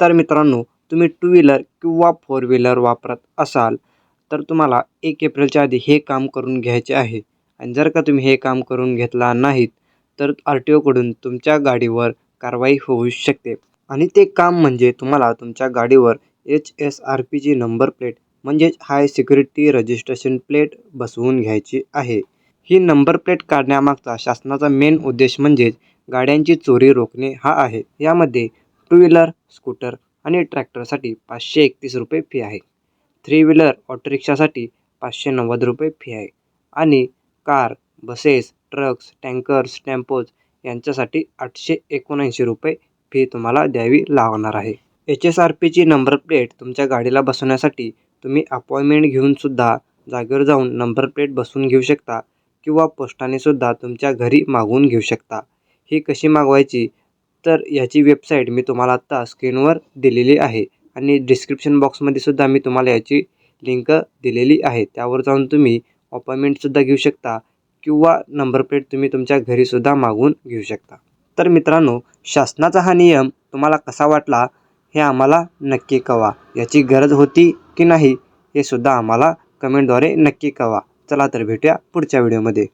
तर मित्रांनो तुम्ही टू व्हीलर किंवा फोर व्हीलर वापरत असाल तर तुम्हाला एक एप्रिलच्या आधी हे काम करून घ्यायचे आहे. आणि जर का तुम्ही हे काम करून घेतला नाहीत तर आर टी ओकडून तुमच्या गाडीवर कारवाई होऊ शकते. आणि ते काम म्हणजे तुम्हाला तुमच्या गाडीवर एच एस आर पीची नंबर प्लेट म्हणजेच हाय सिक्युरिटी रजिस्ट्रेशन प्लेट बसवून घ्यायची आहे. ही नंबर प्लेट काढण्यामागचा शासनाचा मेन उद्देश म्हणजेच गाड्यांची चोरी रोखणे हा आहे. यामध्ये टू व्हीलर स्कूटर आणि ट्रॅक्टरसाठी पाचशे एकतीस रुपये फी आहे. थ्री व्हीलर ऑटोरिक्षासाठी पाचशे नव्वद रुपये फी आहे. आणि car buses trucks tankers tempos यांच्यासाठी आठशे एकोणऐंशी रुपये फी तुम्हाला द्यावी लागणार आहे. एच एस आर पीची नंबर प्लेट तुमच्या गाडीला बसवण्यासाठी तुम्ही अपॉइंटमेंट घेऊनसुद्धा जागेवर जाऊन नंबर प्लेट बसवून घेऊ शकता किंवा पोस्टाने सुद्धा तुमच्या घरी मागवून घेऊ शकता. ही कशी मागवायची? तर याची वेबसाईट मी तुम्हाला आत्ता स्क्रीनवर दिलेली आहे. आणि डिस्क्रिप्शन बॉक्समध्ये सुद्धा मी तुम्हाला याची लिंक दिलेली आहे. त्यावर जाऊन तुम्ही अपॉइंटमेंटसुद्धा घेऊ शकता किंवा नंबर प्लेट तुम्ही तुमच्या घरीसुद्धा मागून घेऊ शकता. तर मित्रांनो शासनाचा हा नियम तुम्हाला कसा वाटला हे आम्हाला नक्की कवा याची गरज होती की नाही हे सुद्धा आम्हाला कमेंटद्वारे नक्की कळवा. चला तर भेटूया पुढच्या व्हिडिओमध्ये